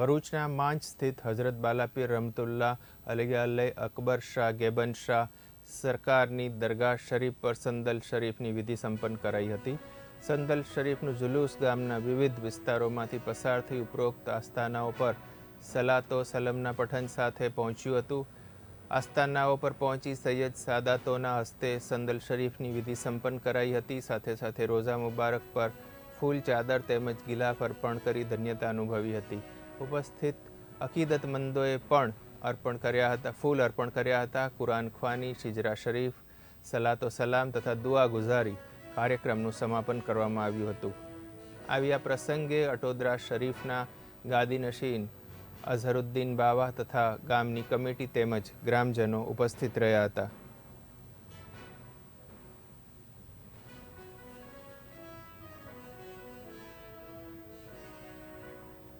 ભરૂચના માંચ સ્થિત હઝરત બાલાપીર રમતુલ્લા અલિયાલય અકબર શાહ ગેબન શાહ સરકારની દરગાહ શરીફ પર સંદલ શરીફની વિધિ સંપન્ન કરાઈ હતી. સંદલ શરીફનું જુલુસ ગામના વિવિધ વિસ્તારોમાંથી પસાર થઈ ઉપરોક્ત આસ્થાનાઓ પર સલાતો સલમના પઠન સાથે પહોંચ્યું હતું. આસ્થાનાઓ પર પહોંચી સૈયદ સાદાતોના હસ્તે સંદલ શરીફની વિધિ સંપન્ન કરાઈ હતી. સાથે સાથે રોઝા મુબારક પર ફૂલ ચાદર તેમજ ગિલાફ અર્પણ કરી ધન્યતા અનુભવી હતી. ઉપસ્થિત અકીદતમંદોએ પણ અર્પણ કર્યા હતા, ફૂલ અર્પણ કર્યા હતા. કુરાન ખ્વાની, શિજરા શરીફ, સલાતો સલામ તથા દુઆ ગુઝારી કાર્યક્રમનું સમાપન કરવામાં આવ્યું હતું. આવી આ પ્રસંગે અટોદરા શરીફના ગાદીનશીન અઝહરુદ્દીન બાવા તથા ગામની કમિટી તેમજ ગ્રામજનો ઉપસ્થિત રહ્યા હતા.